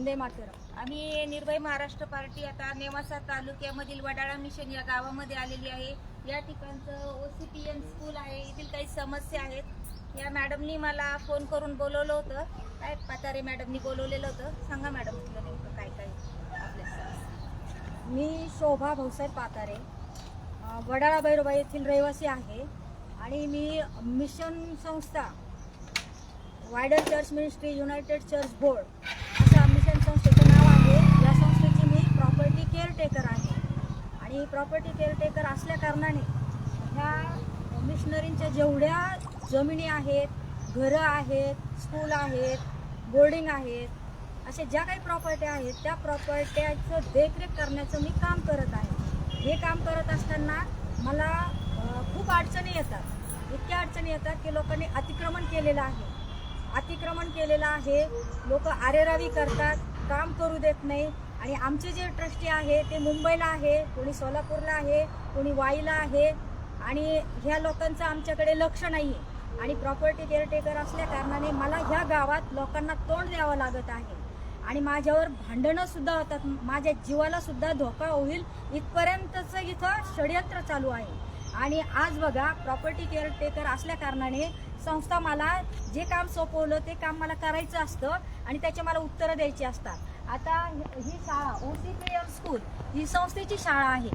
वंदे मातरम. आम्ही निर्भय महाराष्ट्र पार्टी आता नेवासा तालुक्यामधील वडाळा मिशन या गावामध्ये आलेली आहे. या ठिकाणचं O C P OCPN school आहे. येथील काही समस्या आहेत. या मॅडमनी मला फोन करून बोलवलं होतं. काय पातारे मॅडमनी बोलवलेलं होतं. सांगा मॅडम तुला नेमकं काय काय आपल्या मी शोभा भाऊसाहेब पातारे वडाळा बैरोबा येथील रहिवासी आहे. आणि मी मिशन संस्था wider church ministry united church board अशा मिशन संस्थेचं नाव आहे या संस्थेची मी प्रॉपर्टी केअरटेकर आहे. आणि प्रॉपर्टी केअरटेकर असल्या कारणाने ह्या मिशनरींच्या जेवढ्या जमिनी आहेत घरं आहेत स्कूल आहेत बोर्डिंग आहेत अशा ज्या काही प्रॉपर्टी आहेत त्या प्रॉपर्ट्याचं देखरेख करण्याचं मी काम करत आहे. हे काम करत असताना मला खूप अडचणी येतात. इतक्या अडचणी येतात की लोकांनी अतिक्रमण केलेलं आहे. अतिक्रमण केलेलं आहे. लोक आरेरावी करतात. काम करू देत नाही. आणि आमचे जे ट्रस्टी आहे ते मुंबईला आहे कोणी सोलापूरला आहे कोणी वाईला आहे आणि ह्या लोकांचं आमच्याकडे लक्ष नाही आहे आणि प्रॉपर्टी केअरटेकर असल्या कारणाने मला ह्या गावात लोकांना तोंड द्यावं लागत आहे. आणि माझ्यावर भांडणं सुद्धा होतात. माझ्या जीवाला सुद्धा धोका होईल इथपर्यंतचं इथं षडयंत्र चालू आहे. आणि आज बघा प्रॉपर्टी केअरटेकर असल्या कारणाने संस्था मला जे काम सोपवलं ते काम मला करायचं असतं आणि त्याचे मला उत्तरं द्यायची असतात. आता ही शाळा O C P M school ही संस्थेची शाळा आहे.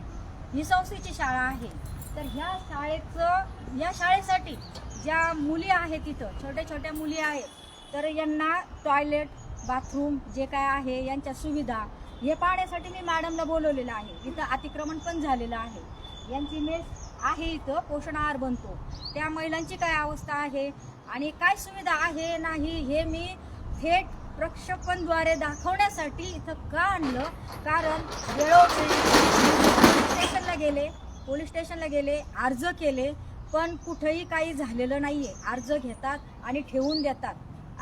ही संस्थेची शाळा आहे. तर ह्या शाळेचं या शाळेसाठी ज्या मुली आहेत तिथं छोट्या छोट्या मुली आहेत तर यांना टॉयलेट बाथरूम जे काय आहे यांच्या सुविधा हे पाहण्यासाठी मी मॅडमला बोलवलेलं आहे. इथं अतिक्रमण पण झालेलं आहे. यांची मेस आहे इथं पोषण आहार बनतो. त्या महिलांची काय अवस्था आहे आणि काय सुविधा आहे नाही हे मी थेट प्रक्षेपणद्वारे दाखवण्यासाठी इथं का आणलं? कारण वेळोवेळी पोलीस स्टेशनला गेले पोलीस स्टेशनला गेले अर्ज केले पण कुठेही काही झालेलं नाही आहे अर्ज घेतात आणि ठेवून देतात.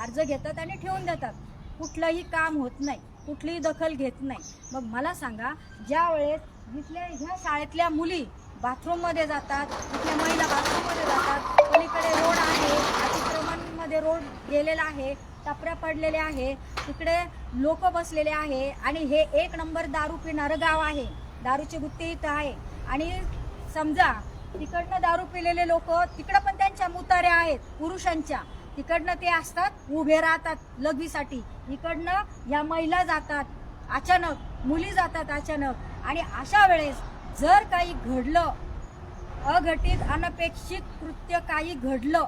अर्ज घेतात आणि ठेवून देतात. कुठलंही काम होत नाही कुठलीही दखल घेत नाही. मग मला सांगा ज्या वेळेस इथल्या ह्या शाळेतल्या मुली बाथरूममध्ये जातात इथल्या महिला बाथरूममध्ये जातात पलीकडे रोड आहे अतिक्रमणमध्ये रोड गेलेला आहे टपऱ्या पडलेले आहे. तिकडे लोक बसलेले आहे आणि हे एक नंबर दारू पिणारं गाव आहे. दारूची गुत्ती इथं आहे. आणि समजा तिकडनं दारू पिलेले लोक तिकडं पण त्यांच्या मुताऱ्या आहेत पुरुषांच्या. तिकडनं ते असतात उभे राहतात लघवीसाठी. इकडनं या महिला जातात अचानक मुली जातात अचानक. आणि अशा वेळेस जर काही घडलं अघटित अनपेक्षित कृत्य काही घडलं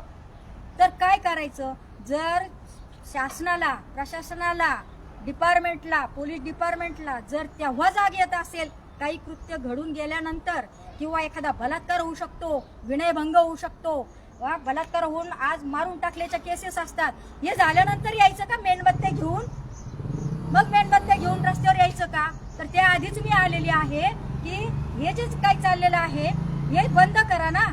तर काय करायचं? जर शासनाला प्रशासनाला डिपार्टमेंटला पोलीस डिपार्टमेंटला जर तेव्हा जाग येत असेल काही कृत्य घडून गेल्यानंतर किंवा एखादा बलात्कार होऊ शकतो विनयभंग होऊ शकतो वा बलात्कार होऊन आज मारून टाकल्याच्या केसेस असतात हे झाल्यानंतर यायचं का मेणबत्त्या घेऊन? मग मेणबत्त्या घेऊन रस्त्यावर यायचं का? तर त्या आधीच मी आलेली आहे की हे जे काही चाललेलं आहे हे बंद करा ना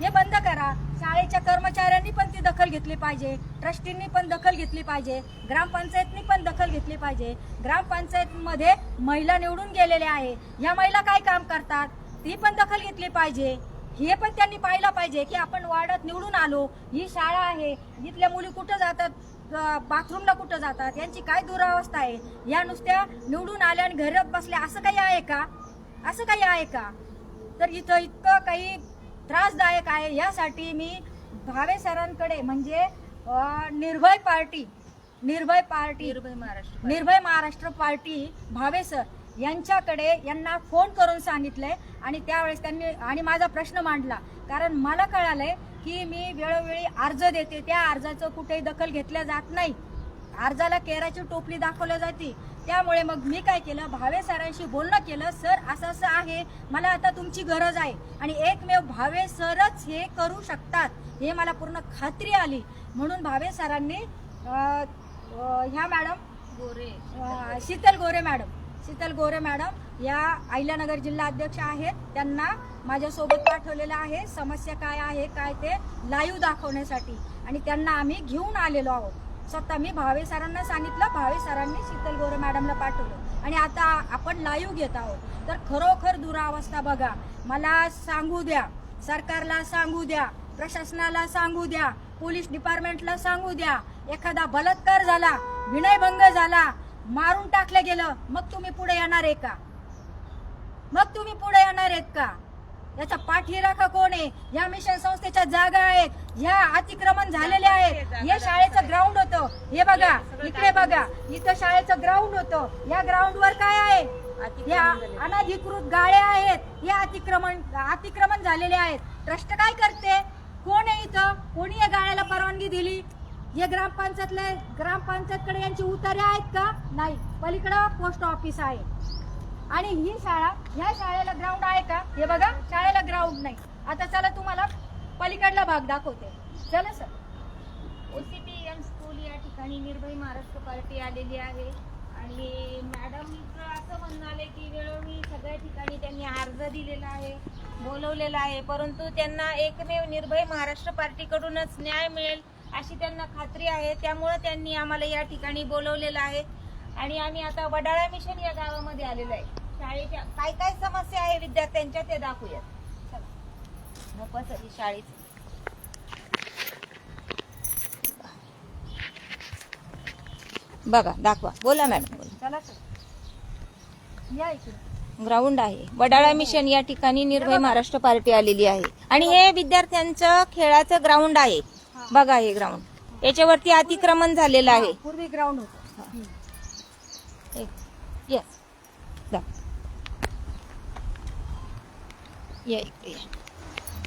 हे बंद करा. शाळेच्या कर्मचाऱ्यांनी पण ती दखल घेतली पाहिजे ट्रस्टींनी पण दखल घेतली पाहिजे ग्रामपंचायतनी पण दखल घेतली पाहिजे. ग्रामपंचायतमध्ये महिला निवडून गेलेल्या आहे. ह्या महिला काय काम करतात? ती पण दखल घेतली पाहिजे. हे पण त्यांनी पाहिलं पाहिजे की आपण वार्डात निवडून आलो ही शाळा आहे इथल्या मुली कुठं जातात? बाथरूमला कुठं जातात? यांची काय दुरावस्था आहे? या नुसत्या निवडून आल्या आणि घरात बसल्या असं काही आहे का? असं काही आहे का? तर इथं इतकं काही त्रासदायक आहे. यासाठी मी भावे सरांकडे म्हणजे निर्भय पार्टी निर्भय पार्टी निर्भय महाराष्ट्र निर्भय महाराष्ट्र पार्टी भावे सर यांच्याकडे यांना फोन करून सांगितलंय आणि त्यावेळेस त्यांनी आणि माझा प्रश्न मांडला. कारण मला कळालंय की मी वेळोवेळी अर्ज देते. त्या अर्जाचं कुठेही दखल घेतल्या जात नाही. अर्जाला केराची टोपली दाखवल्या जाते. त्यामुळे मग मी काय केलं? भावे सरांशी बोलणं केलं सर असं असं आहे. मला आता तुमची गरज आहे. आणि एकमेव भावे सरच हे करू शकतात हे मला पूर्ण खात्री आली. म्हणून भावे सरांनी ह्या madam Gore. Sheetal Gore madam Sheetal Gore madam या अहिल्यानगर जिल्हा अध्यक्ष आहेत. त्यांना माझ्यासोबत पाठवलेलं आहे. समस्या काय आहे काय ते लाईव्ह दाखवण्यासाठी. आणि त्यांना आम्ही घेऊन आलेलो आहोत. स्वतः मी भावे सरांना सांगितलं भावे सरांनी शीतल गोरे मॅडमला पाठवलं. आणि आता आपण लाईव्ह घेत आहोत. तर खरोखर दुरावस्था बघा. मला सांगू द्या. सरकारला सांगू द्या. प्रशासनाला सांगू द्या. पोलीस डिपार्टमेंटला सांगू द्या. एखादा बलात्कार झाला विनयभंग झाला मारून टाकलं गेलं मग तुम्ही पुढे येणार आहे का? मग तुम्ही पुढे येणार आहेत का? याचा पाठीराखा कोण आहे? या मिशन संस्थेच्या जागा आहेत. या अतिक्रमण झालेले आहेत. हे शाळेचं ग्राउंड होतं. हे बघा इकडे बघा. इथं शाळेचं ग्राउंड होतं. या ग्राउंड वर काय आहे? या अनधिकृत गाड्या आहेत. हे अतिक्रमण अतिक्रमण झालेले आहेत. ट्रस्ट काय करते? कोण आहे इथं? कोणी या गाड्याला परवानगी दिली? हे ग्रामपंचायतले ग्रामपंचायतकडे यांची उतारे आहेत का? नाही. पलीकडं पोस्ट ऑफिस आहे. आणि ही शाळा ह्या शाळेला ग्राउंड आहे का? हे बघा शाळेला ग्राउंड नाही. आता चला तुम्हाला पलीकडला भाग दाखवते. चला सर. ओसीपीएम स्कूल या ठिकाणी निर्भय महाराष्ट्र पार्टी आलेली आहे. आणि मॅडम असं म्हणणं आलंय की वेळोवेळी सगळ्या ठिकाणी त्यांनी अर्ज दिलेला आहे बोलवलेला आहे. परंतु त्यांना एकमेव निर्भय महाराष्ट्र पार्टीकडूनच न्याय मिळेल अशी त्यांना खात्री आहे. त्यामुळे त्यांनी आम्हाला या ठिकाणी बोलवलेलं आहे. आणि आम्ही आता वडाळा मिशन या गावामध्ये आलेलो आहे. शाळेच्या काय काय समस्या आहे विद्यार्थ्यांच्या ते दाखवूयात. चला. नकोच ही शाळेची बघा दाखवा. बोला मॅडम. बोला चला सर. या इकडे. ग्राउंड आहे. वडाळा मिशन या ठिकाणी निर्भय महाराष्ट्र पार्टी आलेली आहे. आणि हे विद्यार्थ्यांचं खेळाचं ग्राउंड आहे. बघा हे ग्राउंड. याच्यावरती अतिक्रमण झालेलं आहे. पूर्वी ग्राउंड होतं. येस या इकडे.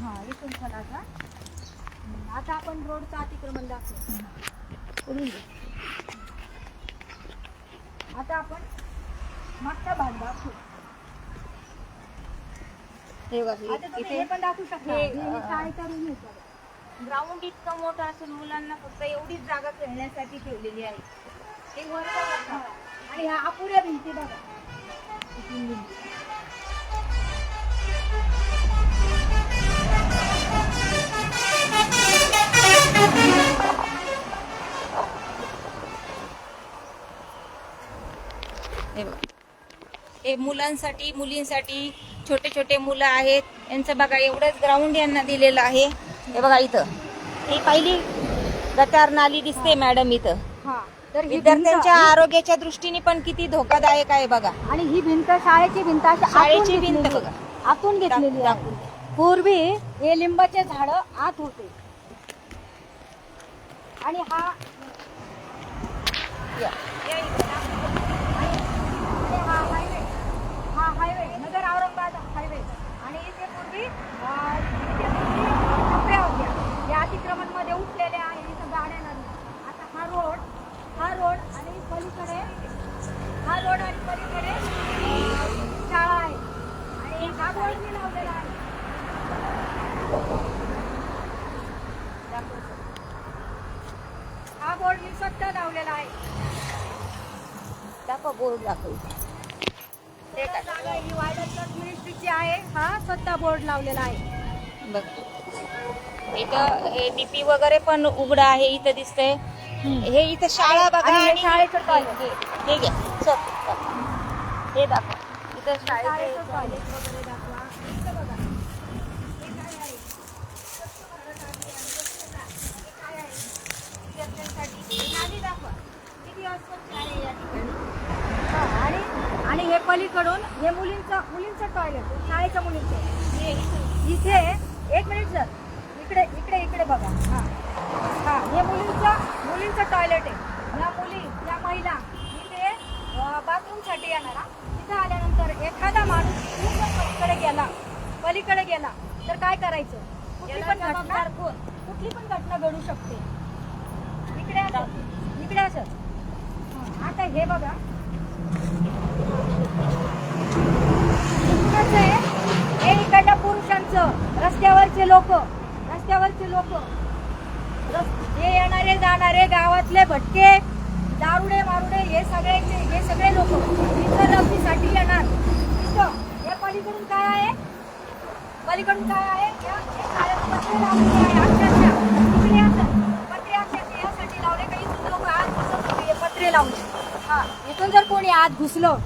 हा इथून चला आता. आता आपण रोडचं अतिक्रमण दाखवू. या. आता आपण मागचा भाग दाखवू. हे बघा, इथे. हे पण दाखवू शकता. ग्राउंड इतकं मोठं असून मुलांना फक्त एवढीच जागा खेळण्यासाठी ठेवलेली आहे. ते बघा. आणि ह्या अपुऱ्या भिंती बघा. हे बघा. हे मुलांसाठी मुलींसाठी छोटे छोटे मुलं आहेत यांचं बघा एवढंच ग्राउंड यांना दिलेलं आहे हे बघा इथं ही पहिली गटार नाली दिसते मॅडम इथं हा तर विद्यार्थ्यांच्या आरोग्याच्या दृष्टीने पण किती धोकादायक आहे बघा आणि ही भिंत शाळेची भिंत अशी आतून शाळेची भिंत घेतलेली बघा. आहे. आतून घेतलेली आहे. पूर्वी हे लिंबाचे झाड आत होते आणि हा या. या इथं. आणि हा हायवे हा हायवे नगर औरंगाबाद हायवे. आणि इथे पूर्वी अं, होत्या या अतिक्रमणमध्ये उठलेले आहे इथं गाड्या नदी आता हा रोड हा रोड आणि पलीकडे हा रोड आणि पलीकडे शाळा आहे. आणि हा बोर्ड मी लावलेला आहे. हा बोर्ड मी स्वतः लावलेला आहे. दाखवा बोर्ड दाखव. ही मिनिस्ट्रीची आहे हा स्वतः बोर्ड लावलेला आहे बघ. इथं हे डीपी वगैरे पण उघडं आहे इथं दिसतंय. हे इथं शाळा बघा आणि हे शाळेचं toilet. हे- दाखवा. इथं शाळेचं टॉयलेट वगैरे दाखवा इथं बघा हे काय आहे स्वच्छ भारत अभियान, हे काय आहे विद्यार्थ्यांसाठी ही नाली दाखवा किती अस्वच्छ आहे या ठिकाणी हा, आणि हे पलीकडून हे मुलींचं मुलींचं टॉयलेट शाळेच्या मुलींचं. इथं इथे एक मिनिट सर इकडे इकडे इकडे बघा. हा. हा हे मुलींचं मुलींचं टॉयलेट आहे. या मुली या महिला इथे बाथरूमसाठी येणार. इथं आल्यानंतर एखादा माणूस पलीकडे गेला पलीकडे गेला तर काय करायचं? कुठली पण घटना? कुठली पण घटना घडू शकते. इकडे इकडे असं आता हे बघा कसं आहे हे इकडल्या पुरुषांचं रस्त्यावरचे लोक रस्त्यावरचे लोक. हे येणारे जाणारे गावातले भटके दारुडे मारुडे हे सगळे हे सगळे लोक इथं लग्नीसाठी येणार. इथं हे पलीकडून काय आहे? पलीकडून काय आहे? पत्रे यासाठी लावले. काही लोक आत घुसत पत्रे लावले. हा इथून जर कोणी आत घुसलं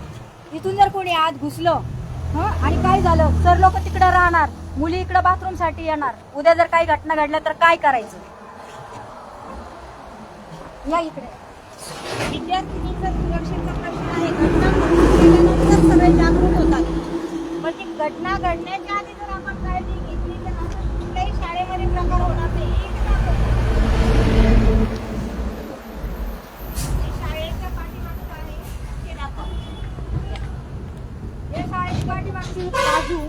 इथून जर कोणी आत घुसलं आणि काय झालं? तर लोक तिकडे राहणार. मुली इकडं साठी येणार. उद्या जर काही घटना घडल्या तर काय करायचं? या इकडे. विद्यार्थिनीचा सुरक्षेचा प्रश्न आहे. घटना घडल्यानंतर सगळे जागरूक होतात. पण ती घटना घडण्याच्या आधी जर आपण काळजी घेतली तर असं कुठल्याही शाळेमध्ये प्रकार होणार नाही एक दाखव. हे शाळेच्या पाठीमागचं आहे ते दाखव. हे शाळेची पाठीमागची बाजू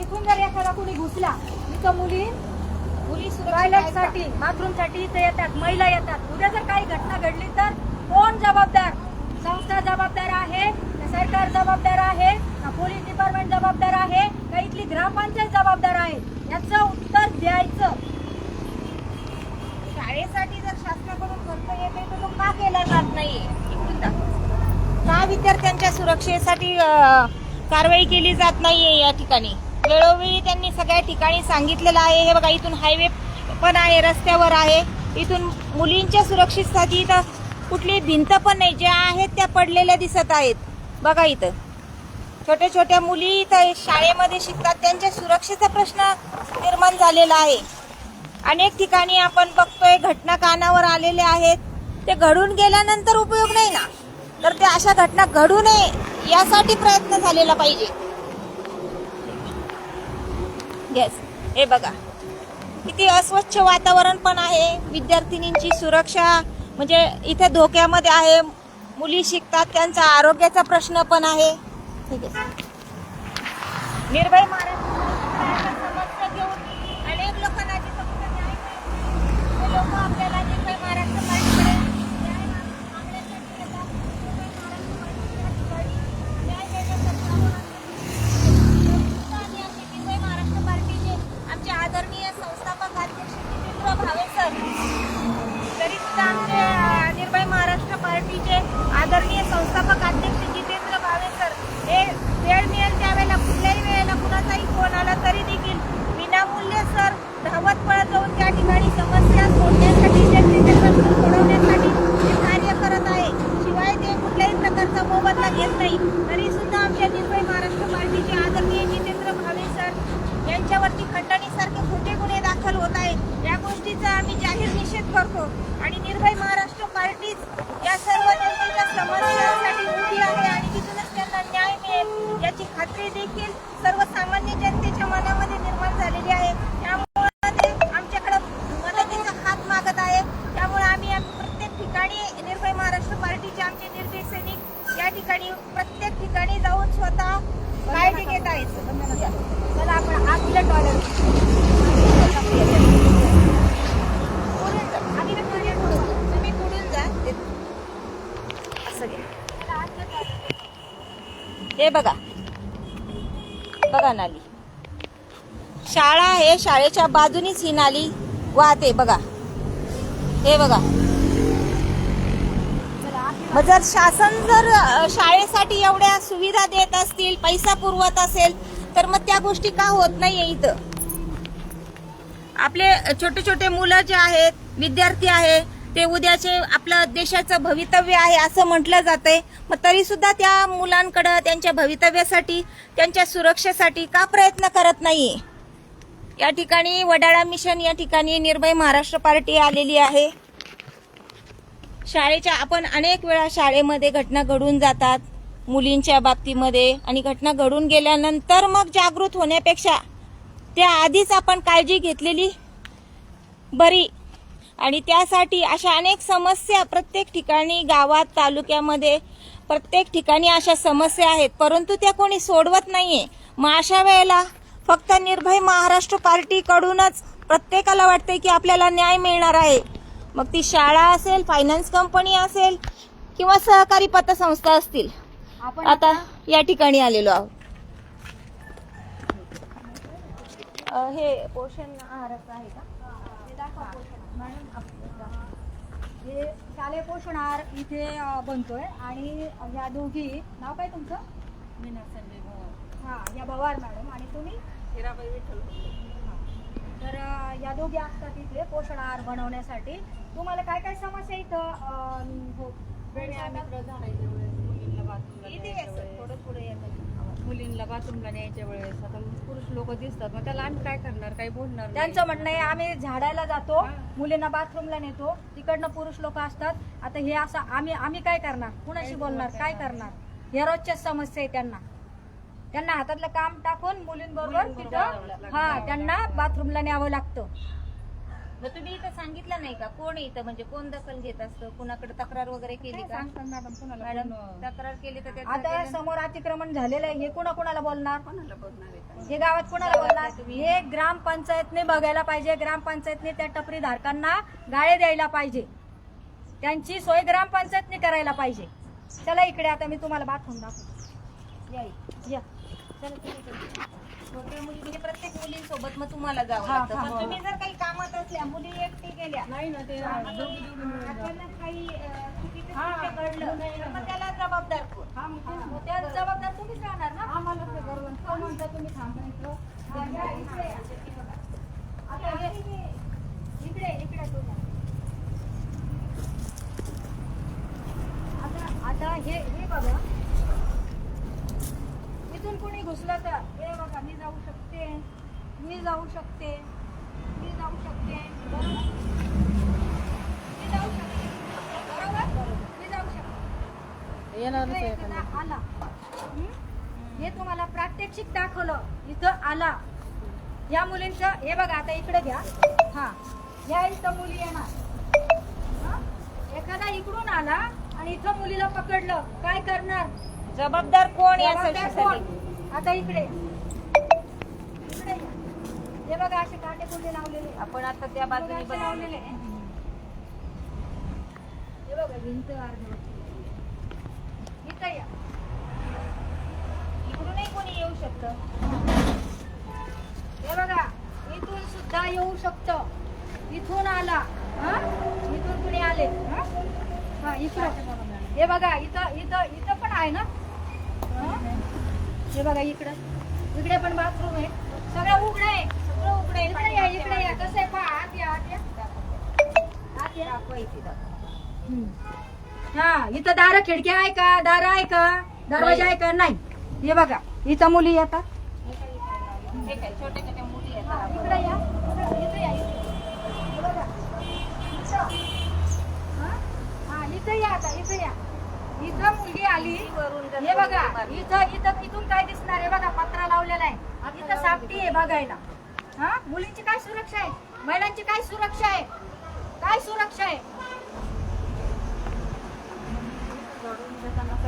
इथून जर एखादा कुणी घुसला इथं मुली मुली टॉयलेट सुरक्षित साठी बाथरूमसाठी इथे येतात महिला येतात उद्या जर काही घटना घडली तर कोण जबाबदार संस्था जबाबदार आहे का सरकार जबाबदार आहे का पोलीस डिपार्टमेंट जबाबदार आहे का इथली ग्रामपंचायत जबाबदर आहे याचं उत्तर द्यायचं शाळेसाठी जर शासनाकडून खर्च येते तर तो का केला जात नाहीये इकडून दाखव. का विद्यार्थ्यांच्या सुरक्षेसाठी अं, कारवाई केली जात नाहीये या ठिकाणी. वेळोवेळी त्यांनी सगळ्या ठिकाणी सांगितलेलं आहे. हे बघा इथून हायवे पण आहे रस्त्यावर आहे. इथून मुलींच्या सुरक्षेसाठी इथं कुठली भिंत पण नाही. ज्या आहेत त्या पडलेल्या दिसत आहेत. बघा इथं. छोट्या छोट्या मुली इथं शाळेमध्ये शिकतात. त्यांच्या सुरक्षेचा प्रश्न निर्माण झालेला आहे. अनेक ठिकाणी आपण बघतोय घटना कानावर आलेल्या आहेत. ते घडून गेल्यानंतर उपयोग नाही ना? तर ते अशा घटना घडू नये. यासाठी प्रयत्न झालेला पाहिजे. येस हे बघा. किती अस्वच्छ वातावरण पण आहे. विद्यार्थिनींची सुरक्षा म्हणजे इथे धोक्यामध्ये आहे. मुली शिकतात त्यांचा आरोग्याचा प्रश्न पण आहे. ठीक आहे. निर्भय महाराष्ट्र समस्या घेऊन अनेक लोकांना जिथं कुठं न्याय मिळत नाही, ते लोक आपल्याला निर्भय महाराष्ट्र पार्टीकडे न्याय माग- मागण्यासाठी येतात. निर्भय महाराष्ट्र पार्टीसाठी न्याय देण्याचं आव्हान आम्ही आमचे निर्भय महाराष्ट्र पार्टीचे आमचे आदरणीय संस्थापक अध्यक्ष जितेंद्र भावे सर तरी सुद्धा निर्भय महाराष्ट्र पार्टी आदरणीय संस्थापक अध्यक्ष जितेंद्र भावे सर हे वेळ मिळेल त्यावेळेला कुठल्याही वेळेला कुणाचाही फोन आला तरी देखील विनामूल्य सर धावत पळत जाऊन त्या ठिकाणी समस्या सोडण्यासाठी त्यांचे प्रश्न सोडवण्यासाठी ते कार्य करत आहे शिवाय ते कुठल्याही प्रकारचा मोबदला घेत नाही तरी सुद्धा आमच्या निर्भय महाराष्ट्र पार्टीचे आदरणीय जितेंद्र भावे सर यांच्यावरती खंडणीसारखे खोटे गुन्हे दाखल होत आहेत या गोष्टीचा आम्ही जाहीर निषेध करतो आणि निर्भय महाराष्ट्र पार्टीच या सर्व जनतेच्या समस्यांसाठी उभी आहे आणि तिथूनच त्यांना न्याय मिळेल याची खात्री देखील सर्वसामान्य जनतेच्या मनामध्ये निर्माण झालेली आहे त्यामुळे ते आमच्याकडे मदतीचा हात मागत आहे त्यामुळे आम्ही आम- प्रत्येक ठिकाणी निर्भय महाराष्ट्र पार्टीचे आमचे निर्भय सैनिक या ठिकाणी प्रत्येक ठिकाणी जाऊन स्वतः काळजी घेत आहेत चला आपण आतल्या टॉयलेट पुढून जा. आधी ना पुढे पुढून. तुम्ही पुढून जा ते- असं घ्या हे बघा. बघा नाली. शाळा आहे शाळेच्या बाजूनीच ही नाली वाहते बघा. हे बघा. मग जर शासन जर शाळेसाठी एवढ्या सुविधा देत असतील पैसा पुरवत असेल तर मग त्या गोष्टी का होत नाहीये इथं? आपले छोटे छोटे मुलं जे आहेत विद्यार्थी आहे ते उद्याचे आपलं देशाचं भवितव्य आहे असं म्हटलं जातंय. मग तरी सुद्धा त्या मुलांकडं त्यांच्या भवितव्यासाठी त्यांच्या सुरक्षेसाठी का प्रयत्न करत नाही या ठिकाणी वडाळा मिशन या ठिकाणी निर्भय महाराष्ट्र पार्टी आलेली आहे. शाळेच्या आपण अनेक वेळा शाळेमध्ये घटना घडून जातात मुलींच्या बाबतीमध्ये. आणि घटना घडून गेल्यानंतर मग जागृत होण्यापेक्षा त्या आधीच आपण काळजी घेतलेली? बरी आणि त्यासाठी अशा अनेक समस्या प्रत्येक ठिकाणी गावात तालुक्यामध्ये प्रत्येक ठिकाणी अशा समस्या आहेत. परंतु त्या कोणी सोडवत नाहीये. मग अशा वेळेला फक्त निर्भय महाराष्ट्र पार्टीकडूनच प्रत्येकाला वाटतंय की आपल्याला न्याय मिळणार आहे. मग ती शाळा असेल फायनान्स कंपनी असेल किंवा सहकारी पतसंस्था असतील. आपण आता या ठिकाणी आलेलो आहोत. हे पोषण आहाराचं आहे का हे दाखवा पोषण मॅडम हे शालेय पोषण आहार इथे बनतोय. आणि या दोघी नाव काय तुमचं? हा या भवार मॅडम. आणि तुम्ही? हा. तर अ, या दोघी असतात इथे पोषण आहार बनवण्यासाठी. तुम्हाला काय काय समस्या इथं हो इथे मुलींना बाथरूमला न्यायच्या वेळेस. आता पुरुष लोक दिसतात मग त्याला आम्ही काय करणार? काही बोलणार नाही. त्यांचं म्हणणं आहे आम्ही झाडायला जातो हा. मुलींना बाथरूमला नेतो तिकडनं पुरुष लोक असतात. आता हे असं आम्ही आम्ही काय करणार? कुणाशी बोलणार? काय करणार? या रोजच्या समस्या आहे त्यांना. त्यांना हातातलं काम टाकून मुलींबरोबर मुलींबरोबर तिथं जावं लागतं. हा त्यांना बाथरूमला न्यावं लागतं. मग तुम्ही इथं सांगितलं नाही का? कोण इथं? म्हणजे कोण दखल घेत असतं? कुणाकडे तक्रार वगैरे केली काय का? सांगतात मॅडम कोणाला मॅडम कोण- तक्रार केली तर त्याचं आता समोर अतिक्रमण झालेलं आहे. हे कोणा कोणाला बोलणार? कोणाला बोलणार आहे का? हे गावात कोणाला बोलणार? हे ग्रामपंचायतने बघायला पाहिजे. ग्रामपंचायतने त्या टपरी धारकांना गाळे द्यायला पाहिजे. त्यांची सोय ग्रामपंचायतने करायला पाहिजे. चला इकडे आता मी तुम्हाला बाथरूम दाखवतो. या इकडे. या. चला तुम्ही इकडे. छोट्या मुली म्हणजे प्रत्येक मुलींसोबत मग तुम्हाला जावं हा, लागतं हा. पण तुम्ही जर काही कामात असल्या मुली एकटी गेल्या नाही ना ते आणि. अचानक काही अं, चुकीचं हा. कृत्य घडलं तर मग त्याला जबाबदार कोण हा, मग तेच मग त्या जबाबदार तुम्हीच राहणार ना आम्हाला ते म्हणता तुम्ही थांबायचं हा, या इकडे या. आता हे इकडे इकडे तुम्ही आता आता हे हे बघा इथून कोणी घुसलं तर हे बघा मी जाऊ शकते मी जाऊ शकते मी जाऊ शकते बरोबर मी जाऊ शकते बरोबर मी जाऊ शकते येणारच आहे इथं एखादा. आला. हं? हे तुम्हाला प्रात्यक्षिक दाखवलं. इथं आला. या मुलींचं हे बघा आता इकडे घ्या. हा. या इथं मुली येणार. हं? एखादा इकडून आला आणि इथं मुलीला पकडलं. काय करणार? जबाबदार कोण या जबाबदार कोण? आता इकडे. इकडे या. हे बघा असे काटे कुंडे लावलेले. आपण आता त्या बाजूने लावलेले हे बघा भिंत अर्धवट इथं या. इकडूनही कोणी येऊ शकतं. हे बघा इथून सुद्धा येऊ शकतो. इथून आला. हं? इथून कुणी आले? हं? इकडं. हे बघा इथं इथं इथं पण आहे ना? हं? बघा इकडं. इकडे पण बाथरूम आहे. सगळं उघडं आहे. सगळं उघडं आहे. इकडे या इकडे या. कसं आहे? पहा आत या आत या. आत या. दाखवा इथे दाखवा. हं. इथं दार खिडक्या आहे का? दार आहे का? दरवाजा आहे का? नाही. हे बघा इथं मुली येतात. हे इकडे या. हे बघा. इथं. हा? हा, इथं या आता इथं या. इथं मुलगी आली. हे बघा. इथं इथं इथून काय दिसणार आहे? बघा पत्रा लावलेला आहे. इथं सापटी आहे बघायला. हा? मुलींची काय सुरक्षा आहे? महिलांची काय सुरक्षा आहे? काय सुरक्षा आहे हा. त्या ठिकाणी अं, दोन तीन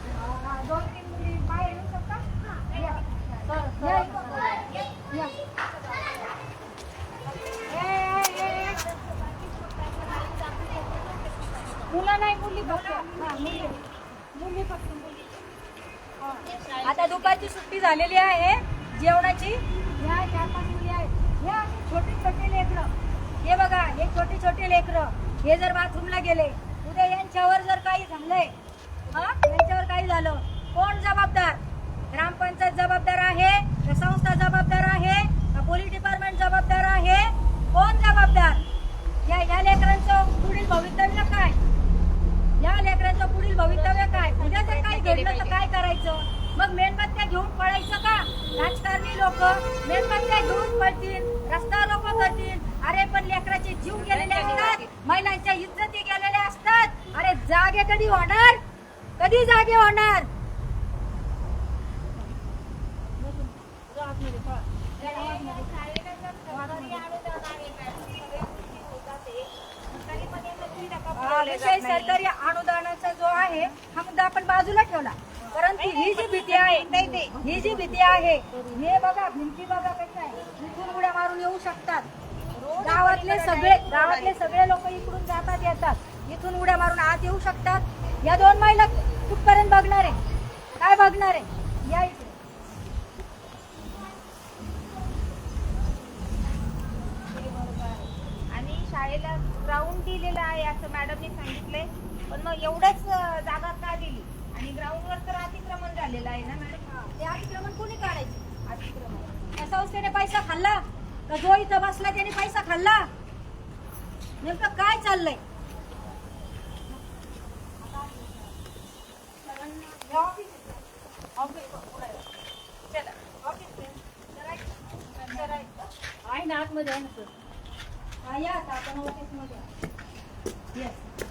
मुली बाहेर येऊ शकता या. या इथं. या. ए, ए, ए, ए. मुलं नाही मुली फक्त हा, मुली मुली फक्त आता दुपारची सुट्टी झालेली आहे जेवणाची ह्या चार पाच मुली आहेत ह्या छोटे छोटे लेकरं हे बघा हे छोटे छोटे लेकरं हे जर बाथरूमला गेले उद्या यांच्यावर जर काही झालंय यांच्यावर काही झालं कोण जबाबदार? ग्रामपंचायत जबाबदार आहे का संस्था जबाबदार आहे का पोलीस डिपार्टमेंट जबाबदार आहे? कोण जबाबदार? या या लेकरांचं पुढील भवितव्य काय? या लेकरांचं पुढील भवितव्य काय? उद्या जर काही घडलं तर काय करायचं? मग मेणबत्त्या घेऊन पळायचं का? राजकारणी लोक मेणबत्त्या घेऊन पळतील रस्ता लोक करतील. अरे पण लेकराचे जीव गेलेले असतात. महिलांच्या इज्जती गेलेल्या असतात. अरे जागे कधी होणार? कधी जागे होणार? सरकारी अनुदानाचा जो आहे हा मुद्दा आपण बाजूला ठेवला. परंतु ही जी भीती आहे ही जी भीती आहे हे बघा भिंती बघा कशा आहे. इथून उड्या मारून येऊ शकतात. गावातले सगळे गावातले सगळे लोक इकडून जातात येतात. इथून उड्या मारून आत येऊ शकतात. या दोन महिला कुठपर्यंत बघणार आहे? काय बघणार आहे? या इथे. आणि शाळेला ग्राउंड दिलेलं आहे असं मॅडमने सांगितलंय. पण मग एवढ्याच जागा का दिली? आणि ग्राउंडवर तर अतिक्रमण झालेलं आहे ना मॅडम ते अतिक्रमण कोणी काढायचे? अतिक्रमण. त्या संस्थेने पैसा खाल्ला? का जो इथं बसला त्याने पैसा खाल्ला? नेमकं काय चाललंय? आहे ना आतमध्ये आहे ना सर हा या आता आपण ऑफिसमध्ये येस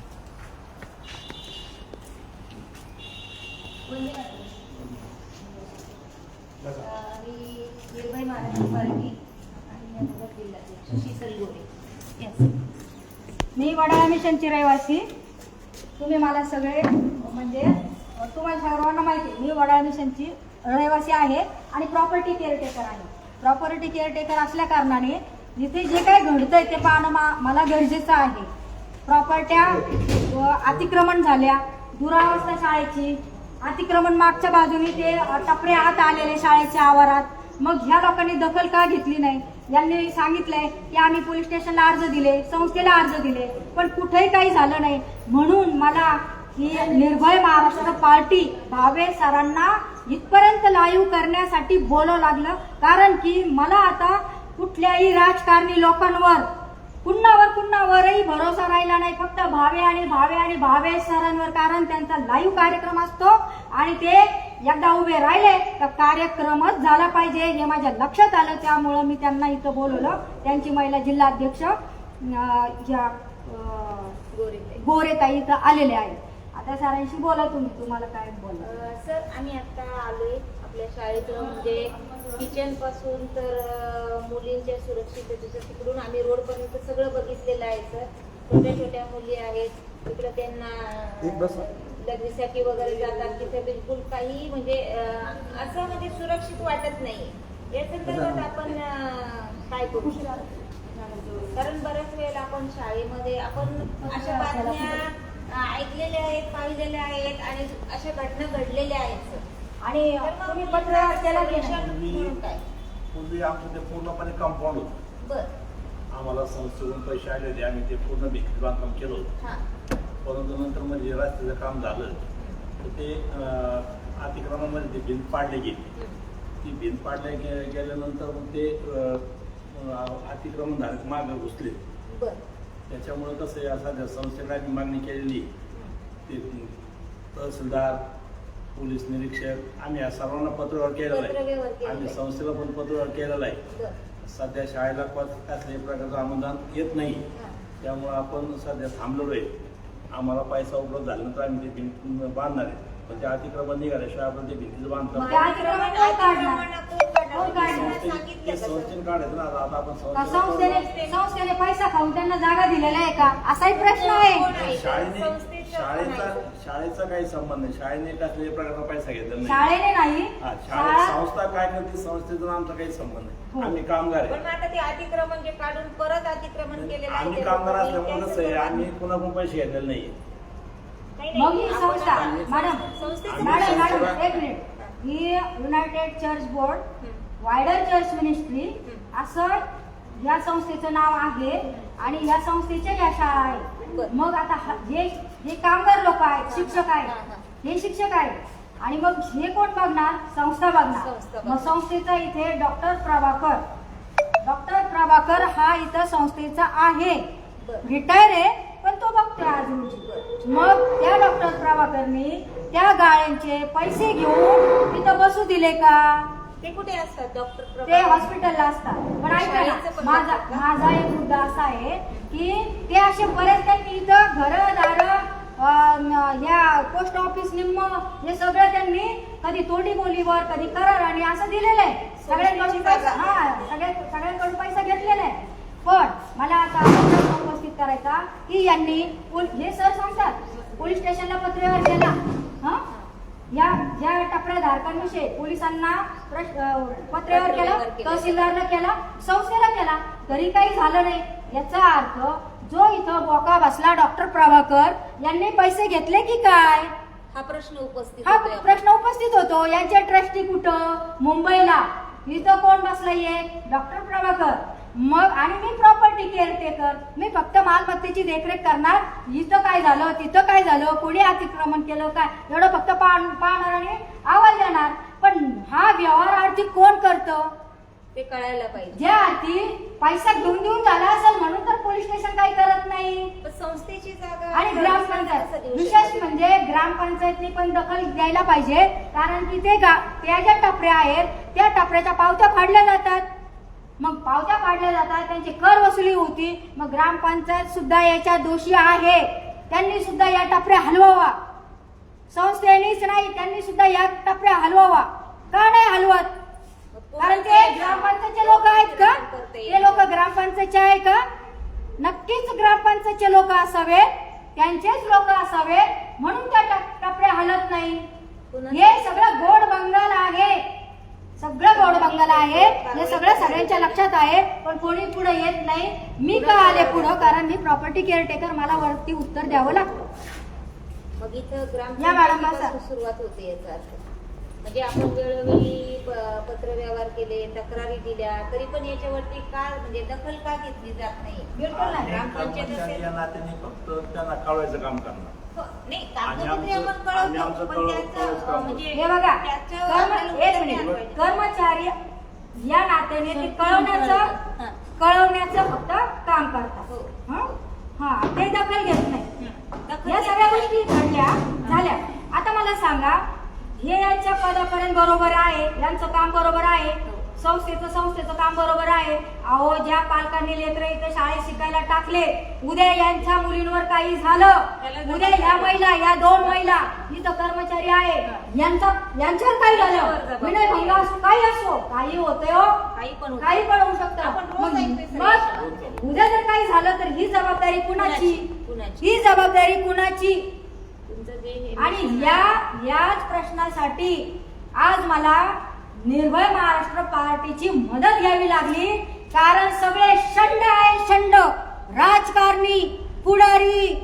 निर्भय महाराष्ट्र पार्टी आणि शीतल गोरे मी वडाळा मिशनची रहिवासी. तुम्ही मला सगळे म्हणजे तुम्हाला सर्वांना माहिती आहे मी वडाळा मिशनची रहिवासी आहे आणि प्रॉपर्टी केअरटेकर आहे. प्रॉपर्टी केअरटेकर असल्या कारणाने जिथे जे काही घडतंय ते पाहणं मा मला गरजेचं आहे. प्रॉपर्ट्या अतिक्रमण झाल्या दुरावस्था शाळेची अतिक्रमण मागच्या बाजूने ते टपरे आत आलेले शाळेच्या आवारात. मग ह्या लोकांनी दखल का घेतली नाही? यांनी सांगितलंय की आम्ही पोलीस स्टेशनला अर्ज दिले संस्थेला अर्ज दिले पण कुठेही काही झालं नाही. म्हणून मला ही निर्भय महाराष्ट्र पार्टी भावे सरांना इथपर्यंत लाईव्ह करण्यासाठी बोलावं लागलं. कारण की मला आता कुठल्याही राजकारणी लोकांवर पुन्हावर पुन्हावरही भरोसा राहिला नाही फक्त भावे आणि भावे आणि भावे सरांवर कारण त्यांचा लाईव्ह कार्यक्रम असतो आणि ते एकदा उभे राहिले तर कार्यक्रमच झाला पाहिजे हे माझ्या लक्षात आलं. त्यामुळं मी त्यांना इथं बोलवलं. त्यांची महिला जिल्हाध्यक्ष ह्या या गोरेताई इथं आलेले आहेत. आता सरांशी बोला तुम्ही तुम्हाला काय बोला सर आम्ही आता आपल्या शाळेचं म्हणजे किचनपासून तर मुलींच्या सुरक्षिततेचं तिकडून आम्ही रोड पर्यंत सगळं बघितलेलं आहे सर छोट्या छोट्या मुली आहेत. तिकडं त्यांना लग्नीसाठी वगैरे जातात. तिथे बिलकुल काही म्हणजे असं म्हणजे सुरक्षित वाटत नाही. या संदर्भात आपण काय करू शकतो? कारण बऱ्याच वेळेला आपण शाळेमध्ये आपण अशा बातम्या ऐकलेल्या आहेत पाहिलेल्या आहेत आणि अशा घटना घडलेल्या आहेत सर. आणि तुम्ही पत्र काय पूर्वी आमचं ते पूर्णपणे कंपाऊंड होतं. आम्हाला संस्थेतून पैसे आले होते आम्ही ते पूर्ण भिंतीत बांधकाम केलं होतं. परंतु नंतर म्हणजे रस्त्याचं काम झालं. तर ते अतिक्रमणामध्ये ती भिंत पाडली गेली. ती भिंत पाडल्या गे गेल्यानंतर मग ते अं, अं, अतिक्रमण झाले मागं घुसले. त्याच्यामुळं कसं आहे सध्या संस्थेला मागणी केलेली ते तहसीलदार पोलीस निरीक्षक आम्ही या सर्वांना पत्रव्यवहार केलेला पत्रव्यवहार आहे केलेला आम्ही आहे. संस्थेला पण पत्रव्यवहार केलेला आहे बर सध्या शाळेला पण कसल्याही प्रकारचं अनुदान येत नाही हा त्यामुळं आपण सध्या थांबलेलो आहे आम्हाला पैसा उपलब्ध झाल्यानंतर आम्ही ते भिंत बांधणार आहे पण ते अतिक्रमण निघाल्याशिवाय आपण ते भिंतीचं बांधतो मग अतिक्रमण कोण काढणार? कोण काढणार? सांगितलं ते का सर? संस्थेने काढायचं ना आता आपण का संस्थेला संस्थेने संस्थेने पैसा खाऊन त्यांना जागा दिलेला आहे का असाही प्रश्न आहे? शाळेने शाळेचा? शाळेचा काही संबंध नाही. शाळेने कसल्याही प्रकारचा पैसा घेतलेला नाही. शाळेने नाही. हा शाळे शाळा संस्था काय करते? संस्थेचा आमचा काही संबंध हो. नाही आम्ही कामगार पण आहे मग आता ते अतिक्रमण जे काढून परत अतिक्रमण केलेलं आहे आम्ही ते कामगार लोकांनी असल्यामुळे त्याचं कसं आहे? पण- आम्ही कुणाकडून पैसे घेतलेले नाही नाही, मग ही आपण संस्था आता- मॅडम संस्थेचं मॅडम मॅडम एक मिनिट. ही united church board. Wider church ministry. असं या संस्थेचं नाव आहे आणि या संस्थेच्या या शाळा आहेत. मग आता हा- जे जे कामगार लोक आहेत शिक्षक हा, आहेत हा. हे शिक्षक आहेत आणि मग हे कोण बघणार संस्था बघणार मग. संस्थेचा इथे डॉक्टर प्रभाकर डॉक्टर प्रभाकर हा इथं संस्थेचा आहे. रिटायर आहे पण तो बघतोय आज रोजी मग त्या डॉक्टर प्रभाकरनी त्या गाळ्यांचे पैसे घेऊन तिथं बसू दिले का ते कुठे असतात डॉक्टर ते? हॉस्पिटलला असतात. पण ऐका शाळेचं ना पण माझा का? माझा एक मुद्दा असा आहे की ते असे बरेच त्यांनी इथं घर दार या पोस्ट ऑफिस निम्म हे सगळं त्यांनी कधी तोंडी बोलीवर कधी कराराने असं दिलेलं आहे. सगळ्यांकडून पैसा हा सगळ्या सगळ्यांकडून पैसा घेतलेला आहे. पण मला आता प्रश्न उपस्थित करायचा की यांनी पोल- हे सर सांगतात पोलीस स्टेशनला पत्रव्यवहार केला हा? या ज्या टपऱ्या धारकांविषयी पोलिसांना पत्रव्यवहार केला पत्रव्यवहार केला. तहसीलदारला केला संस्थेला केला. तरी काही झालं नाही. याचा अर्थ जो इथं बोका बसला डॉक्टर प्रभाकर यांनी पैसे घेतले की काय? हा प्रश्न उपस्थित हा. प्रश्न उपस्थित होतो. यांचे ट्रस्टी कुठं? मुंबईला. इथं कोण बसलाय? डॉक्टर प्रभाकर. मग आणि मी प्रॉपर्टी केअरटेकर मी फक्त मालमत्तेची देखरेख करणार. इथं काय झालं तिथं काय झालं कोणी अतिक्रमण केलं काय? एवढं फक्त पाहण- पाहणार आणि आवाज देणार. पण हा व्यवहार आर्थिक कोण करतं? ते कळायला पाहिजे. ज्या अर्थी पैसा घेऊन देऊन झाला असेल म्हणून तर पोलीस स्टेशन काही करत नाही. संस्थेची जागा आणि ग्रामपंचायत. विशेष? म्हणजे ग्रामपंचायतनी पण दखल द्यायला पाहिजे. कारण की ते त्या ज्या टपऱ्या आहेत त्या टपऱ्याच्या पावत्या फाडल्या जातात. मग पावत्या पाडल्या जातात त्यांची कर वसुली होती. मग ग्रामपंचायत सुद्धा याच्या दोषी आहे. त्यांनी सुद्धा या टपऱ्या हलवावा. संस्थेनीच नाही त्यांनी सुद्धा या टपऱ्या हलवावा. का नाही हलवत? कारण ते ग्रामपंचायतचे लोक आहेत का? ते लोक ग्रामपंचायतचे आहे का? नक्कीच ग्रामपंचायतचे लोक असावे. त्यांचेच लोक असावे. म्हणून त्या टप- टपऱ्या हलत नाही. हे सगळं गोड बंगाल आहे. सगळं गोड बंगाल आहे. हे सगळं सगळ्यांच्या लक्षात आहे. पण कोणी पुढे येत नाही. मी का आले पुढं? कारण मी प्रॉपर्टी केअरटेकर मला वरती उत्तर द्यावं लागतं. मग इथं या मॅडम. ग्रामपंचायतीपासून सुरुवात होते याचा अर्थ. म्हणजे आपण वेळोवेळी प- पत्रव्यवहार केले तक्रारी दिल्या तरी पण याच्यावरती का म्हणजे दखल का घेतली जात नाही? बिलकुल नाही. ग्रामपंचायत ग्रामपंचायत असेल. या नात्याने फक्त त्यांना कळवायचं काम करणार. नाही कागदपत्रे आपण कळवतो पण त्याचं म्हणजे हे बघा कर्म एक मिनिट पाहिजे. कर्मचारी या नात्याने ते कळवण्याचं. कळवण्याचं फक्त काम करतात हो. हं? ते दखल घेत नाही या सगळ्या गोष्टी घडल्या झाल्या आता मला सांगा हे यांच्या पदापर्यंत बरोबर आहे यांचं काम बरोबर आहे संस्थेचं संस्थेचं काम बरोबर आहे. अहो ज्या पालकांनी लेकर इथं शाळेत शिकायला टाकले उद्या यांच्या मुलींवर काही झालं उद्या या महिला या दोन महिला इथं कर्मचारी आहे. यांचा यांच्यावर काही झालं? विनयभंग असो काही असो काही होतंय हो. काही पण. काही पण होऊ शकतं. मग उद्या जर काही झालं तर ही जबाबदारी कुणाची? ही जबाबदारी कुणाची? आणि या याच प्रश्नासाठी आज मला निर्भय महाराष्ट्र पार्टीची मदत घ्यावी लागली. कारण सगळे शंड आहे शंड. राजकारणी पुढारी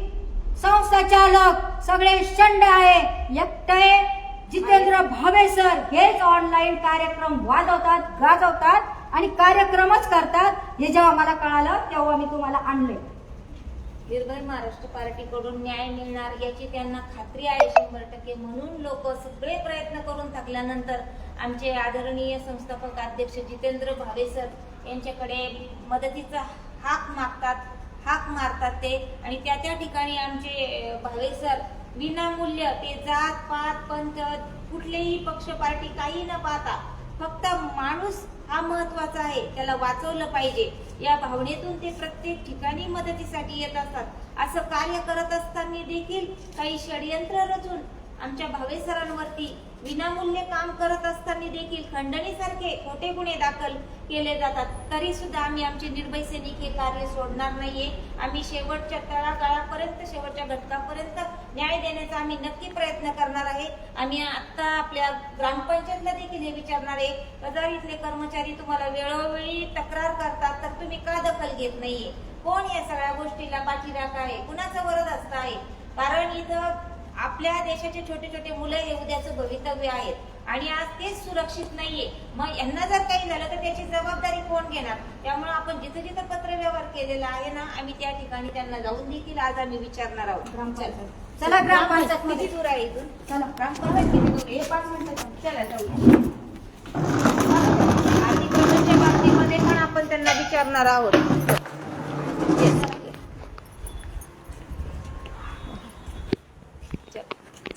संस्था चालक सगळे शंड आहे. एकटे जितेंद्र भावे सर हेच ऑनलाईन कार्यक्रम वाजवतात गाजवतात आणि कार्यक्रमच करतात. हे जेव्हा मला कळालं तेव्हा मी तुम्हाला आणले निर्भय महाराष्ट्र पार्टीकडून न्याय मिळणार याची त्यांना खात्री आहे शंभर टक्के म्हणून लोक सगळे प्रयत्न करून थकल्यानंतर आमचे आदरणीय संस्थापक अध्यक्ष जितेंद्र भावे सर यांच्याकडे मदतीचा हाक मागतात हाक मारतात ते. आणि त्या त्या ठिकाणी आमचे भावे सर विनामूल्य ते जात पात पंथ कुठलेही पक्ष पार्टी काही न पाहता फक्त माणूस हा महत्त्वाचा आहे. त्याला वाचवलं पाहिजे. या भावनेतून ते प्रत्येक ठिकाणी मदतीसाठी येत असतात. असं कार्य करत असताना देखील काही षडयंत्र रचून आमच्या भावे सरांवरती विनामूल्य काम करत असताना देखील खंडणीसारखे खोटे गुन्हे दाखल केले जातात. तरी सुद्धा आम्ही आमचे निर्भय सैनिक हे कार्य सोडणार नाहीये. आम्ही शेवटच्या तळागाळापर्यंत शेवटच्या घटकापर्यंत न्याय देण्याचा आम्ही नक्की प्रयत्न करणार आहे. आम्ही आता आपल्या ग्रामपंचायतला देखील हे विचारणार आहे. हजार इथले कर्मचारी तुम्हाला वेळोवेळी तक्रार करतात तर तुम्ही का दखल घेत नाहीये? कोण या सगळ्या गोष्टीला पाठीराख आहे? कुणाचं वरद असतं आहे? कारण इथं आपल्या देशाचे छोटे छोटे मुलं हे उद्याचं भवितव्य आहेत. आणि आज तेच सुरक्षित नाहीये. मग यांना जर काही झालं तर त्याची जबाबदारी कोण घेणार? त्यामुळे आपण जिथं जिथं पत्र व्यवहार केलेला आहे ना आम्ही त्या ठिकाणी त्यांना जाऊन देखील आज आम्ही विचारणार आहोत. चला. ग्रामपंचायत किती दूर आहे इथून? चला. ग्रामपंचायत किती दूर? हे पाच मिनिटं चला अतिक्रमणच्या बाबतीमध्ये पण आपण त्यांना विचारणार आहोत.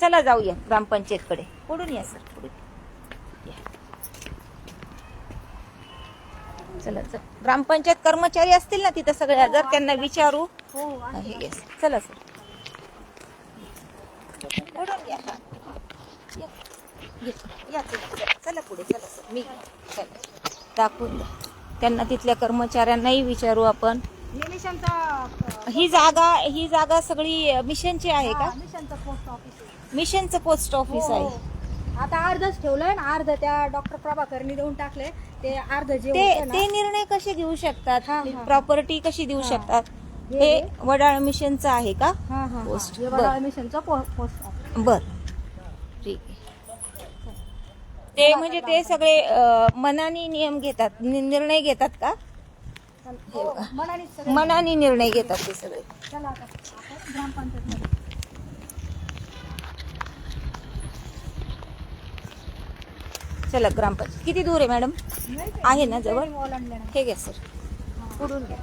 चला. जाऊया ग्रामपंचायतकडे पुढून या सर पुढून या. चला चल ग्रामपंचायत कर्मचारी असतील ना तिथं सगळ्या जर त्यांना विचारू हो आहे, yes. चला सर पुढून या हा. या. चला, पुढे चला सर मी चला दाखवून द्या त्यांना तिथल्या कर्मचाऱ्यांनाही विचारू आपण हे ही जागा ही जागा सगळी मिशनची आहे का मिशनचं पोस्ट ऑफिस आहे मिशनचं पोस्ट ऑफिस हो, आहे. हो. आता अर्धच ठेवलंय ना अर्ध त्या डॉक्टर प्रभाकरनी देऊन टाकले. ते अर्ध जे ते होतं ना, ते निर्णय कसे घेऊ शकतात? हा, हा. प्रॉपर्टी कशी देऊ हा. शकतात? हे- हे वडाळ मिशनचं आहे का? हा, हा, हा. पोस्ट. हे बरं. मिशनचं पो- पोस्ट ऑफिस बर. ठीक आहे. ते म्हणजे ते सगळे अ, मनानी नियम घेतात. नि- निर्णय घेतात का? हो, मनानेच सगळं- मनानी निर्णय घेतात ते सगळे. चला आता आपण ग्रामपंचायत चला ग्रामपंचायत. किती दूर आहे मॅडम? आहे ना जवळ? ओलांडले हे घ्या सर. पुढून घ्या.